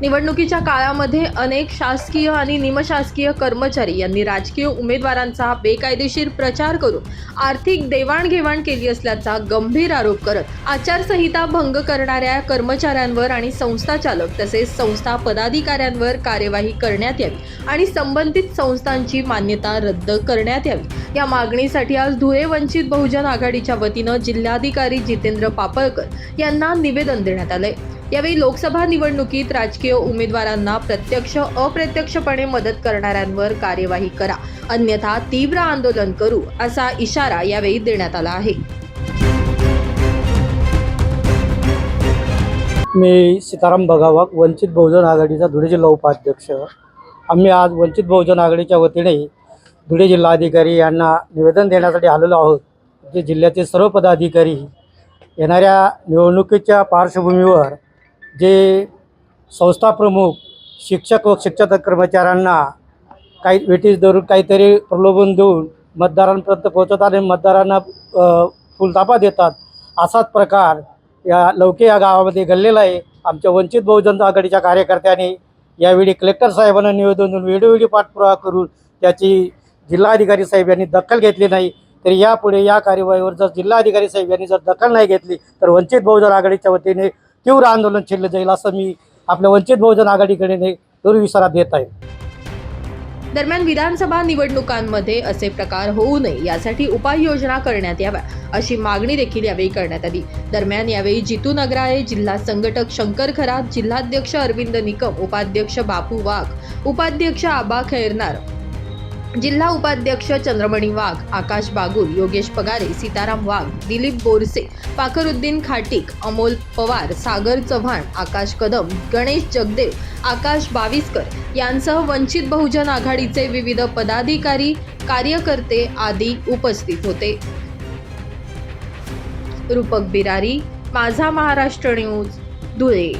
निवडणुकीच्या काळामध्ये अनेक शासकीय आणि निमशासकीय कर्मचारी यांनी राजकीय उमेदवारांचा बेकायदेशीर प्रचार करून आर्थिक देवाणघेवाण केली असल्याचा गंभीर आरोप करत आचारसंहिता भंग करणाऱ्या कर्मचाऱ्यांवर आणि संस्था चालक तसेच संस्था पदाधिकाऱ्यांवर कार्यवाही करण्यात यावी आणि संबंधित संस्थांची मान्यता रद्द करण्यात यावी. या मागणीसाठी आज धुळे वंचित बहुजन आघाडीच्या वतीनं जिल्हाधिकारी जितेंद्र पापळकर यांना निवेदन देण्यात आलंय. यावेळी लोकसभा निवडणुकीत राजकीय उमेदवारांना प्रत्यक्ष अप्रत्यक्षपणे मदत करणाऱ्यांवर कार्यवाही करा. अन्यथा तीव्र आंदोलन करू असा इशारा यावेळी देण्यात आला आहे. मी सीताराम बघावाक वंचित बहुजन आघाडीचा धुळे जिल्हा उपाध्यक्ष. आम्ही आज वंचित बहुजन आघाडीच्या वतीने धुळे जिल्हाधिकारी यांना निवेदन देण्यासाठी आलेलो आहोत. जे जिल्ह्याचे सर्व पदाधिकारी येणाऱ्या निवडणुकीच्या पार्श्वभूमीवर जे संस्थाप्रमुख शिक्षक व शिक्षक कर्मचाऱ्यांना काही वेटीस धरून काहीतरी प्रलोभन देऊन मतदारांपर्यंत पोहोचवतात आणि मतदारांना फुलताफा फुलतापा देतात असाच प्रकार या लवके या गावामध्ये घडलेला आहे. आमच्या वंचित बहुजन आघाडीच्या कार्यकर्त्यांनी यावेळी कलेक्टर साहेबांना निवेदन देऊन वेळोवेळी पाठपुरावा करून त्याची जिल्हाधिकारी साहेब यांनी दखल घेतली नाही तर यापुढे या कार्यवाहीवर जर जिल्हाधिकारी साहेब यांनी जर दखल नाही घेतली तर वंचित बहुजन आघाडीच्या वतीने तीव्र आंदोलन छेडलं जाईल असं मी आपल्या वंचित बहुजन आघाडीकडे दूर देत आहे. दरम्यान विधानसभा निवडणुकांमध्ये असे प्रकार होऊ नये यासाठी उपाययोजना करण्यात याव्या अशी मागणी देखील यावेळी करण्यात आली. दरम्यान यावेळी जितू नगराळे जिल्हा संघटक शंकर खरात जिल्हाध्यक्ष अरविंद निकम उपाध्यक्ष बापू वाघ उपाध्यक्ष आबा खैरनार जिल्हा उपाध्यक्ष चंद्रमणी वाघ आकाश बागुल योगेश पगारे सीताराम वाघ दिलीप बोरसे पाखरुद्दीन खाटीक अमोल पवार सागर चव्हाण आकाश कदम गणेश जगदेव आकाश बाविस्कर यांसह वंचित बहुजन आघाडीचे विविध पदाधिकारी कार्यकर्ते आदी उपस्थित होते. रूपक बिरारी माझा महाराष्ट्र न्यूज धुळे.